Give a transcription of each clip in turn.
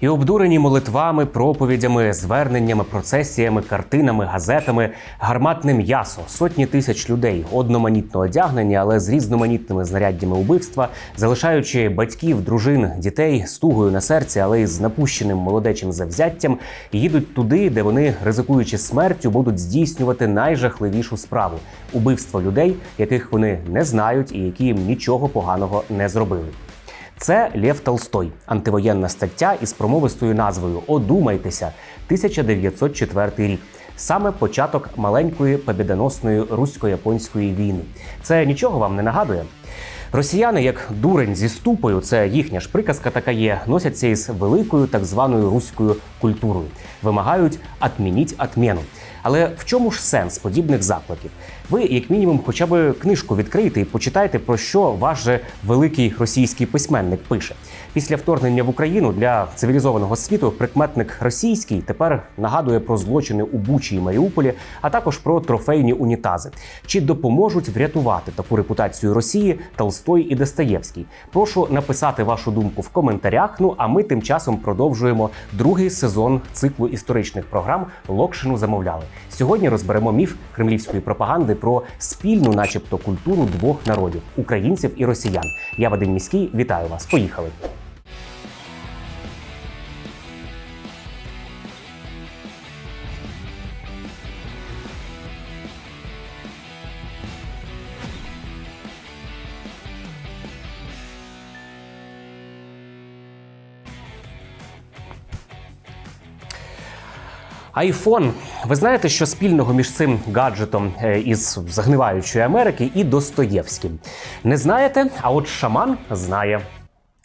І обдурені молитвами, проповідями, зверненнями, процесіями, картинами, газетами, гарматне м'ясо, сотні тисяч людей, одноманітно одягнені, але з різноманітними знаряддями убивства, залишаючи батьків, дружин, дітей з тугою на серці, але й з напущеним молодечим завзяттям, їдуть туди, де вони, ризикуючи смертю, будуть здійснювати найжахливішу справу убивство людей, яких вони не знають і які їм нічого поганого не зробили. Це Лев Толстой, антивоєнна стаття із промовистою назвою Одумайтеся, 1904 рік. Саме початок маленької побідоносної русько-японської війни. Це нічого вам не нагадує? Росіяни, як дурень зі ступою, це їхня ж приказка така є, носяться із великою так званою руською культурою, вимагають «отмініть отмену». Але в чому ж сенс подібних закликів? Ви, як мінімум, хоча б книжку відкрийте і почитайте, про що ваш же великий російський письменник пише. Після вторгнення в Україну для цивілізованого світу прикметник російський тепер нагадує про злочини у Бучі і Маріуполі, а також про трофейні унітази. Чи допоможуть врятувати таку репутацію Росії Толстой і Достоєвський? Прошу написати вашу думку в коментарях. Ну а ми тим часом продовжуємо другий сезон циклу історичних програм Локшину замовляли. Сьогодні розберемо міф кремлівської пропаганди про спільну, начебто, культуру двох народів українців і росіян. Я Вадим Міський, вітаю вас. Поїхали. Айфон. Ви знаєте, що спільного між цим гаджетом е, із загниваючої Америки і Достоєвським? Не знаєте? А от шаман знає.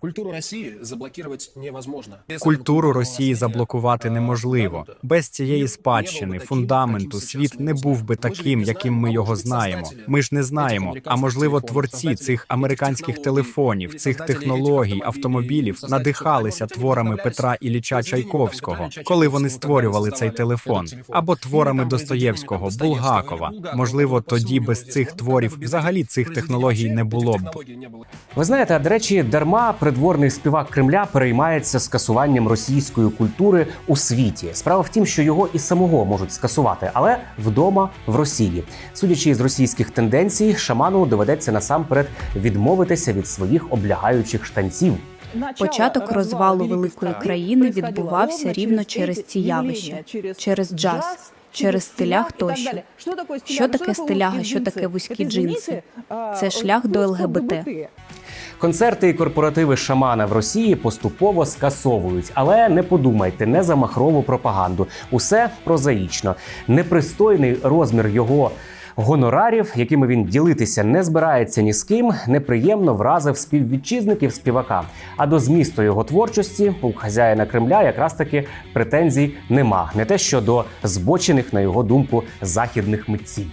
Культуру Росії заблокувати невозможно. Культуру Росії заблокувати неможливо. Без цієї спадщини, фундаменту, світ не був би таким, яким ми його знаємо. Ми ж не знаємо. А можливо, творці цих американських телефонів, цих технологій, автомобілів надихалися творами Петра Ілліча Чайковського, коли вони створювали цей телефон, або творами Достоєвського, Булгакова. Можливо, тоді без цих творів взагалі цих технологій не було б. Ви знаєте, а до речі, дарма придворний співак Кремля переймається скасуванням російської культури у світі. Справа в тім, що його і самого можуть скасувати, але вдома в Росії. Судячи з російських тенденцій, шаману доведеться насамперед відмовитися від своїх облягаючих штанців. Початок розвалу великої країни відбувався рівно через ці явища, через джаз, через стилях тощо. Що таке стиляга, що таке вузькі джинси? Це шлях до ЛГБТ. Концерти і корпоративи шамана в Росії поступово скасовують, але не подумайте, не за махрову пропаганду. Усе прозаїчно. Непристойний розмір його. Гонорарів, якими він ділитися не збирається ні з ким, неприємно вразив співвітчизників співака. А до змісту його творчості у хазяїна Кремля якраз таки претензій нема. Не те, що до збочених, на його думку, західних митців.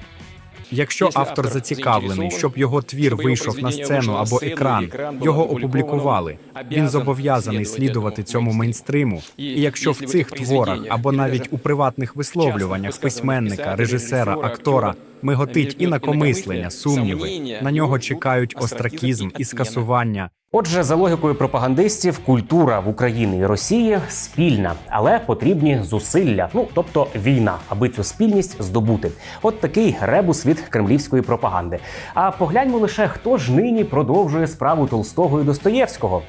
Якщо автор зацікавлений, щоб його твір вийшов на сцену або екран, його опублікували. Він зобов'язаний слідувати цьому мейнстриму. І якщо в цих творах або навіть у приватних висловлюваннях письменника, режисера, актора миготить інакомислення, сумніви, на нього чекають остракізм і скасування. Отже, за логікою пропагандистів, культура в Україні і Росії спільна, але потрібні зусилля, ну тобто війна, аби цю спільність здобути. От такий ребус від кремлівської пропаганди. А погляньмо лише, хто ж нині продовжує справу Толстого і Достоєвського.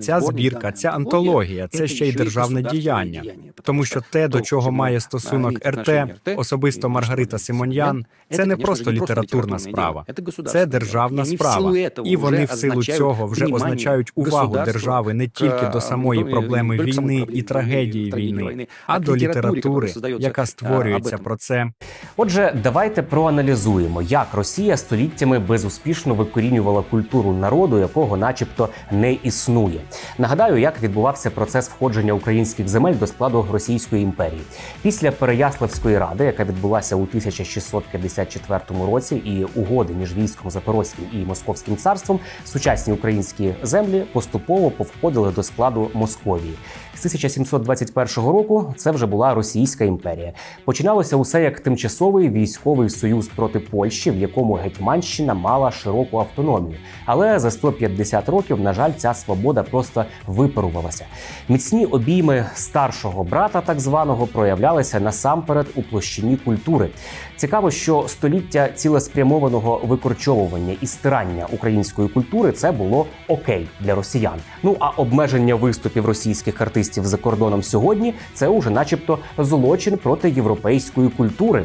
Ця збірка, ця антологія це ще й державне діяння, тому що те, до чого має стосунок РТ, особисто Маргарита Симоньян, це не просто літературна справа, це державна справа, і вони в силу цього вже означають увагу держави не тільки до самої проблеми війни і трагедії війни, а до літератури, яка створюється про це. Отже, давайте проаналізуємо, як Росія століттями безуспішно викорінювала культуру народу, якого, начебто, не існує. Нагадаю, як відбувався процес входження українських земель до складу Російської імперії після Переяславської ради, яка відбулася у 1654 році, і угоди між військом Запорозьким і Московським царством, сучасні українські землі поступово повходили до складу Московії. З 1721 року це вже була Російська імперія. Починалося усе як тимчасовий військовий союз проти Польщі, в якому Гетьманщина мала широку автономію. Але за 150 років, на жаль, ця свобода просто випарувалася. Міцні обійми старшого брата, так званого, проявлялися насамперед у площині культури. Цікаво, що століття цілеспрямованого викорчовування і стирання української культури це було окей для росіян. Ну а обмеження виступів російських артистів за кордоном сьогодні це уже, начебто, злочин проти європейської культури.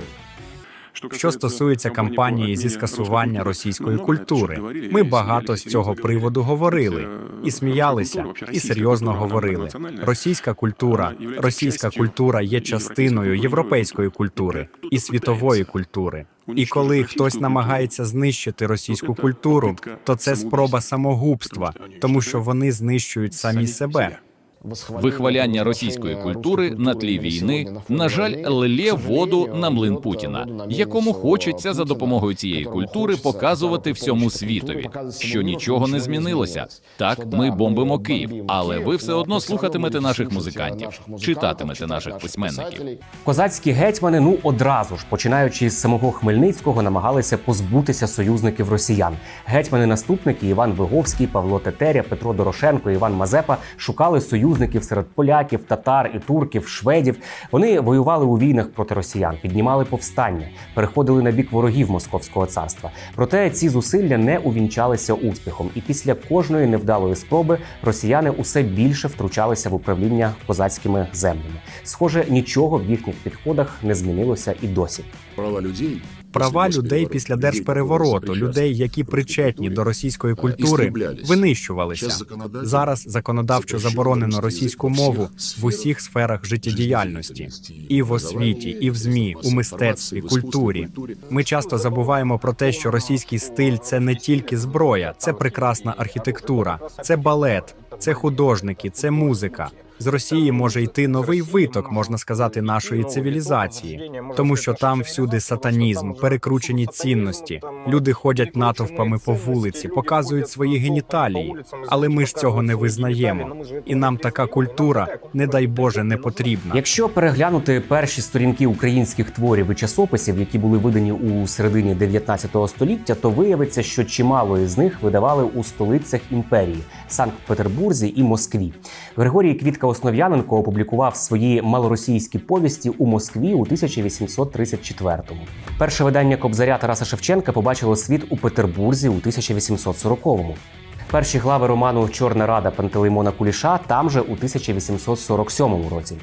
Що стосується кампанії зі скасування російської культури, ми багато з цього приводу говорили і сміялися, і серйозно говорили. Російська культура, російська культура є частиною європейської культури і світової культури. І коли хтось намагається знищити російську культуру, то це спроба самогубства, тому що вони знищують самі себе. Вихваляння російської культури на тлі війни, на жаль, лє воду на млин Путіна, якому хочеться за допомогою цієї культури показувати всьому світові, що нічого не змінилося. Так, ми бомбимо Київ, але ви все одно слухатимете наших музикантів, читатимете наших письменників. Козацькі гетьмани, ну одразу ж, починаючи з самого Хмельницького, намагалися позбутися союзників росіян. Гетьмани-наступники Іван Виговський, Павло Тетеря, Петро Дорошенко, Іван Мазепа шукали союзників серед поляків, татар і турків, шведів. Вони воювали у війнах проти росіян, піднімали повстання, переходили на бік ворогів Московського царства. Проте ці зусилля не увінчалися успіхом, і після кожної невдалої спроби росіяни усе більше втручалися в управління козацькими землями. Схоже, нічого в їхніх підходах не змінилося і досі. Права людей Права людей після держперевороту, людей, які причетні до російської культури, винищувалися. Зараз законодавчо заборонено російську мову в усіх сферах життєдіяльності, і в освіті, і в змі, у мистецтві, культурі. Ми часто забуваємо про те, що російський стиль це не тільки зброя, це прекрасна архітектура, це балет, це художники, це музика. З Росії може йти новий виток, можна сказати, нашої цивілізації, тому що там всюди сатанізм, перекручені цінності. Люди ходять натовпами по вулиці, показують свої геніталії, але ми ж цього не визнаємо. І нам така культура, не дай Боже, не потрібна. Якщо переглянути перші сторінки українських творів і часописів, які були видані у середині 19 століття, то виявиться, що чимало із них видавали у столицях імперії Санкт-Петербурзі і Москві. Григорій Квітка Основ'яненко опублікував свої малоросійські повісті у Москві у 1834-му. Перше видання Кобзаря Тараса Шевченка побачило світ у Петербурзі у 1840-му. Перші глави роману Чорна рада Пантелеймона Куліша там же у 1847 році.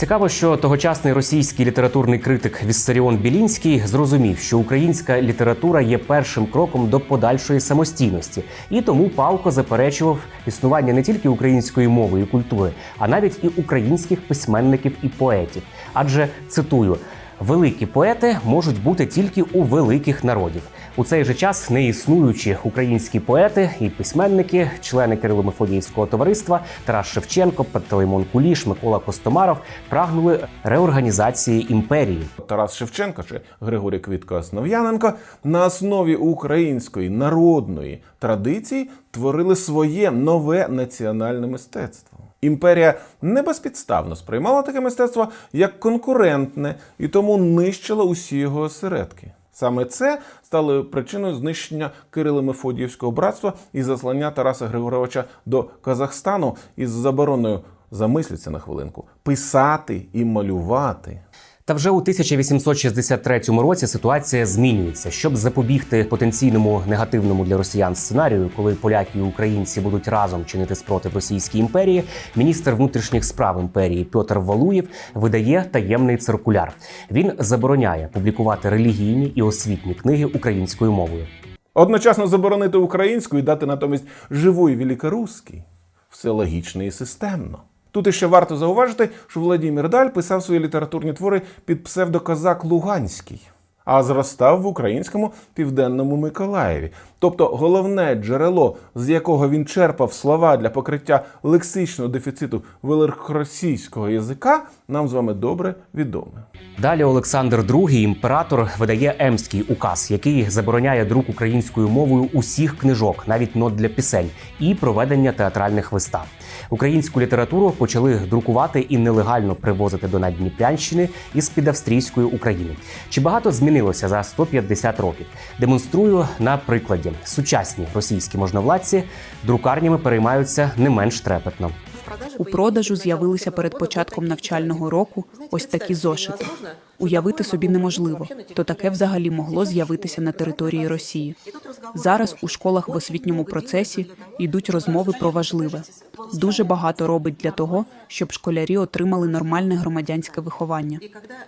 Цікаво, що тогочасний російський літературний критик Віссаріон Білінський зрозумів, що українська література є першим кроком до подальшої самостійності, і тому палко заперечував існування не тільки української мови і культури, а навіть і українських письменників і поетів. Адже цитую. Великі поети можуть бути тільки у великих народів. У цей же час неіснуючі українські поети і письменники, члени Кирило-Мефодіївського товариства Тарас Шевченко, Пантелеймон Куліш, Микола Костомаров прагнули реорганізації імперії. Тарас Шевченко чи Григорій Квітко Основ'яненко на основі української народної традиції творили своє нове національне мистецтво. Імперія не безпідставно сприймала таке мистецтво як конкурентне і тому нищила усі його осередки. Саме це стало причиною знищення Кирило-Мефодіївського братства і заслання Тараса Григоровича до Казахстану із забороною замисліться на хвилинку писати і малювати. Та вже у 1863 році ситуація змінюється, щоб запобігти потенційному негативному для росіян сценарію, коли поляки і українці будуть разом чинити спротив Російській імперії. Міністр внутрішніх справ імперії Петр Валуєв видає таємний циркуляр. Він забороняє публікувати релігійні і освітні книги українською мовою. Одночасно заборонити українську і дати натомість живий великорусський. Все логічно і системно. Тут іще варто зауважити, що Владимир Даль писав свої літературні твори під псевдокозак Луганський, а зростав в українському південному Миколаєві. Тобто головне джерело, з якого він черпав слова для покриття лексичного дефіциту великоросійського язика, нам з вами добре відоме. Далі Олександр II, імператор, видає Емський указ, який забороняє друк українською мовою усіх книжок, навіть нот для пісень, і проведення театральних вистав. Українську літературу почали друкувати і нелегально привозити до Надніпрянщини із під австрійської України. Чи багато змінилося за 150 років. Демонструю на прикладі. Сучасні російські можновладці друкарнями переймаються не менш трепетно. У продажу з'явилися перед початком навчального року ось такі зошити. Уявити собі неможливо, то таке взагалі могло з'явитися на території Росії. Зараз у школах в освітньому процесі йдуть розмови про важливе. Дуже багато робить для того, щоб школярі отримали нормальне громадянське виховання.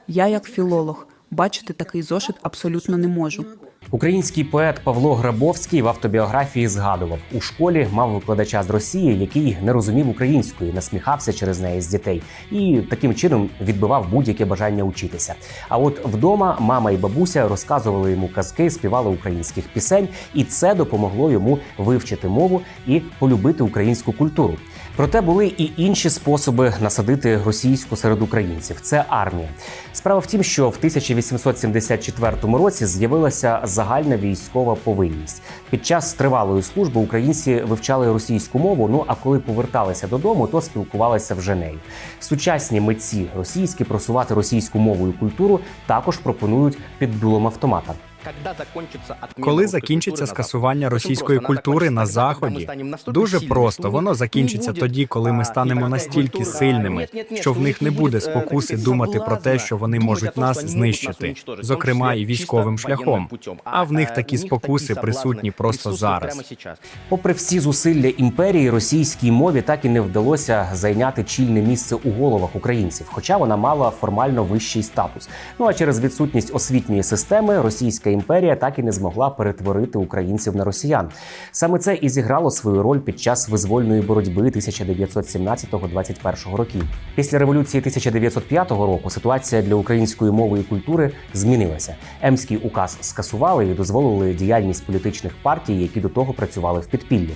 Я, як філолог, бачити такий зошит абсолютно не можу. Український поет Павло Грабовський в автобіографії згадував, у школі мав викладача з Росії, який не розумів української, насміхався через неї з дітей і таким чином відбивав будь-яке бажання учитися. А от вдома мама і бабуся розказували йому казки, співали українських пісень, і це допомогло йому вивчити мову і полюбити українську культуру. Проте були і інші способи насадити російську серед українців. Це армія. Справа в тім, що в 1874 році з'явилася загальна військова повинність. Під час тривалої служби українці вивчали російську мову. Ну а коли поверталися додому, то спілкувалися вже нею. Сучасні митці російські просувати російську мову і культуру також пропонують під дулом автомата. Коли закінчиться скасування російської культури на заході, дуже просто воно закінчиться тоді, коли ми станемо настільки сильними, що в них не буде спокуси думати про те, що вони можуть нас знищити, зокрема і військовим шляхом. А в них такі спокуси присутні просто зараз. Попри всі зусилля імперії, російській мові так і не вдалося зайняти чільне місце у головах українців, хоча вона мала формально вищий статус. Ну а через відсутність освітньої системи російська імперія так і не змогла перетворити українців на росіян. Саме це і зіграло свою роль під час визвольної боротьби 1917-21 років. Після революції 1905 року ситуація для української мови і культури змінилася. Емський указ скасували і дозволили діяльність політичних партій, які до того працювали в підпіллі.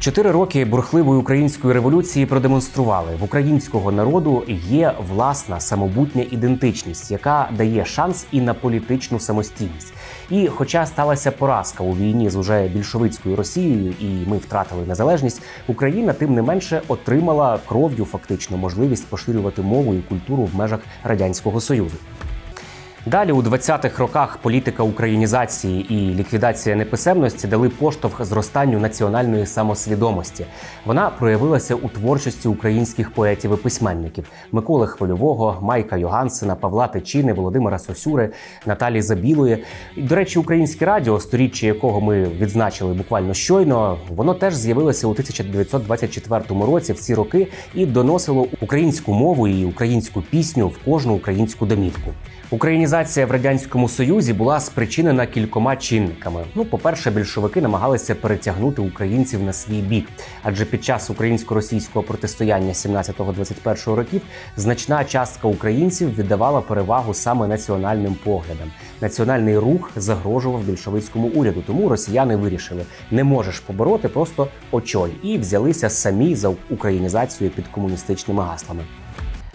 Чотири роки бурхливої української революції продемонстрували в українського народу є власна самобутня ідентичність, яка дає шанс і на політичну самостійність. І, хоча сталася поразка у війні з уже більшовицькою Росією, і ми втратили незалежність, Україна тим не менше отримала кров'ю фактично можливість поширювати мову і культуру в межах радянського союзу. Далі у 20-х роках політика українізації і ліквідація неписемності дали поштовх зростанню національної самосвідомості. Вона проявилася у творчості українських поетів і письменників Миколи Хвильового, Майка Йогансена, Павла Тичини, Володимира Сосюри, Наталі Забілої. До речі, українське радіо, сторіччя якого ми відзначили буквально щойно, воно теж з'явилося у 1924 році в ці роки і доносило українську мову і українську пісню в кожну українську домівку. Українізація в радянському союзі була спричинена кількома чинниками. Ну, по-перше, більшовики намагалися перетягнути українців на свій бік, адже під час українсько-російського протистояння 17-21 років значна частка українців віддавала перевагу саме національним поглядам. Національний рух загрожував більшовицькому уряду, тому росіяни вирішили: не можеш побороти, просто очоль, і взялися самі за українізацію під комуністичними гаслами.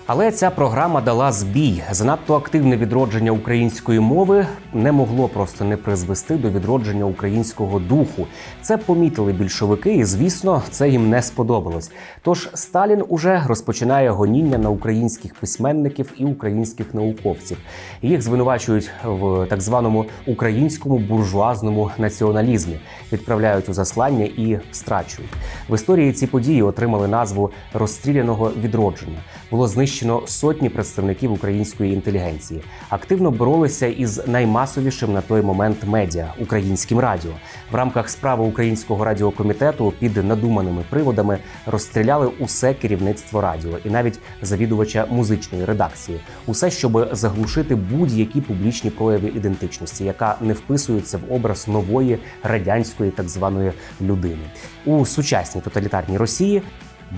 Але ця програма дала збій. Занадто активне відродження української мови не могло просто не призвести до відродження українського духу. Це помітили більшовики, і звісно, це їм не сподобалось. Тож Сталін уже розпочинає гоніння на українських письменників і українських науковців. Їх звинувачують в так званому українському буржуазному націоналізмі, відправляють у заслання і страчують. В історії ці події отримали назву розстріляного відродження. Було знищено сотні представників української інтелігенції. Активно боролися із наймасовішим на той момент медіа українським радіо. В рамках справи українського радіокомітету під надуманими приводами розстріляли усе керівництво радіо і навіть завідувача музичної редакції. Усе, щоб заглушити будь-які публічні прояви ідентичності, яка не вписується в образ нової радянської так званої людини у сучасній тоталітарній Росії.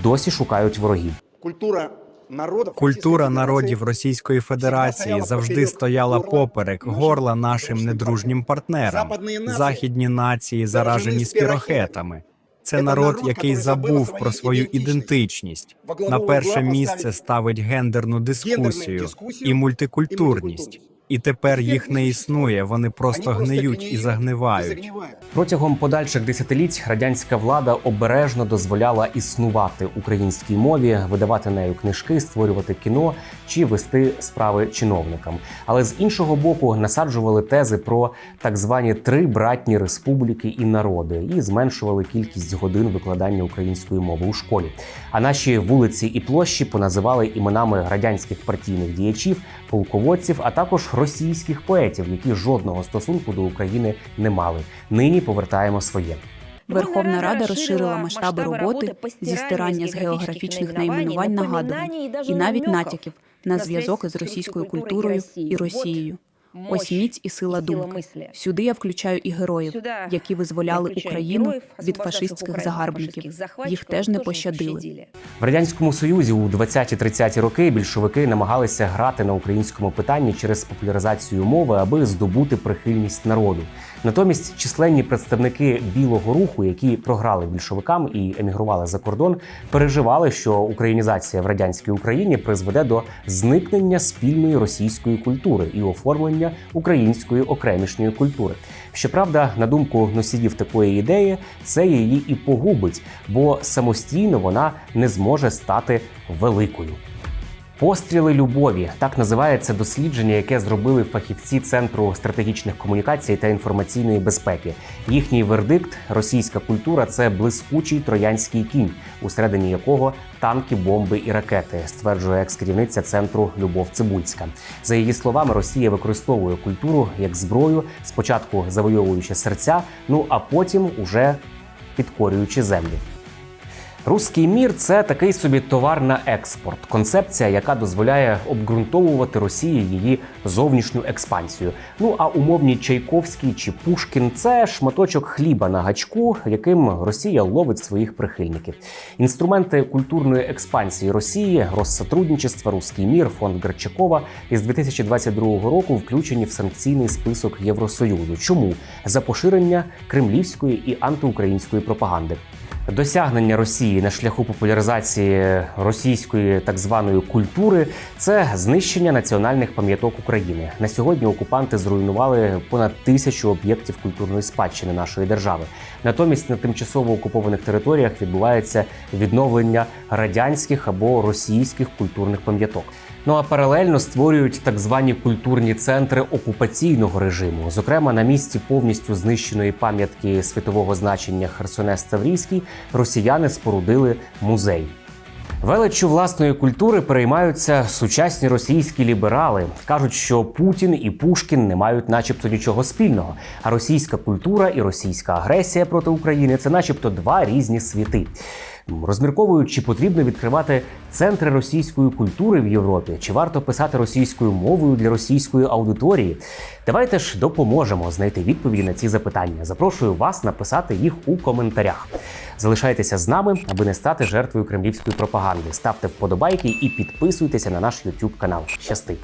Досі шукають ворогів. Культура Культура народів Російської Федерації завжди стояла поперек горла нашим недружнім партнерам. Західні нації заражені спірохетами. Це народ, який забув про свою ідентичність. На перше місце ставить гендерну дискусію і мультикультурність. І тепер їх не існує. Вони просто гниють і загнивають. Протягом подальших десятиліть радянська влада обережно дозволяла існувати українській мові, видавати нею книжки, створювати кіно чи вести справи чиновникам. Але з іншого боку насаджували тези про так звані три братні республіки і народи і зменшували кількість годин викладання української мови у школі. А наші вулиці і площі поназивали іменами радянських партійних діячів, полководців, а також російських поетів, які жодного стосунку до України не мали. Нині повертаємо своє. Верховна Рада розширила масштаби роботи зі стирання з географічних найменувань нагадувань і навіть натяків на зв'язок із російською культурою і Росією. Ось міць і сила думки. Сюди я включаю і героїв, які визволяли Україну від фашистських загарбників. Їх теж не пощадили. В радянському союзі у 20-30 роки більшовики намагалися грати на українському питанні через популяризацію мови, аби здобути прихильність народу. Натомість численні представники білого руху, які програли більшовикам і емігрували за кордон, переживали, що українізація в радянській Україні призведе до зникнення спільної російської культури і оформлення української окремішньої культури. Щоправда, на думку носіїв такої ідеї, це її і погубить, бо самостійно вона не зможе стати великою. Постріли любові так називається дослідження, яке зробили фахівці Центру стратегічних комунікацій та інформаційної безпеки. Їхній вердикт російська культура це блискучий троянський кінь, усередині якого танки, бомби і ракети, стверджує екс-керівниця центру Любов Цибульська. За її словами, Росія використовує культуру як зброю, спочатку завойовуючи серця, ну а потім уже підкорюючи землю. Руський мір це такий собі товар на експорт, концепція, яка дозволяє обґрунтовувати Росії її зовнішню експансію. Ну а умовні Чайковський чи Пушкін це шматочок хліба на гачку, яким Росія ловить своїх прихильників. Інструменти культурної експансії Росії, розсотрудничества, Руський мір, фонд Герчакова із 2022 року включені в санкційний список Євросоюзу. Чому за поширення кремлівської і антиукраїнської пропаганди? Досягнення Росії на шляху популяризації російської так званої культури це знищення національних пам'яток України. На сьогодні окупанти зруйнували понад тисячу об'єктів культурної спадщини нашої держави. Натомість на тимчасово окупованих територіях відбувається відновлення радянських або російських культурних пам'яток. Ну а паралельно створюють так звані культурні центри окупаційного режиму. Зокрема, на місці повністю знищеної пам'ятки світового значення Херсонес Таврійський росіяни спорудили музей. Величчю власної культури переймаються сучасні російські ліберали. кажуть, що Путін і Пушкін не мають, начебто, нічого спільного. А російська культура і російська агресія проти України це, начебто, два різні світи. Розмірковують, чи потрібно відкривати центри російської культури в Європі, чи варто писати російською мовою для російської аудиторії. Давайте ж допоможемо знайти відповіді на ці запитання. Запрошую вас написати їх у коментарях. Залишайтеся з нами, аби не стати жертвою кремлівської пропаганди. Ставте вподобайки і підписуйтеся на наш YouTube канал. Щасти!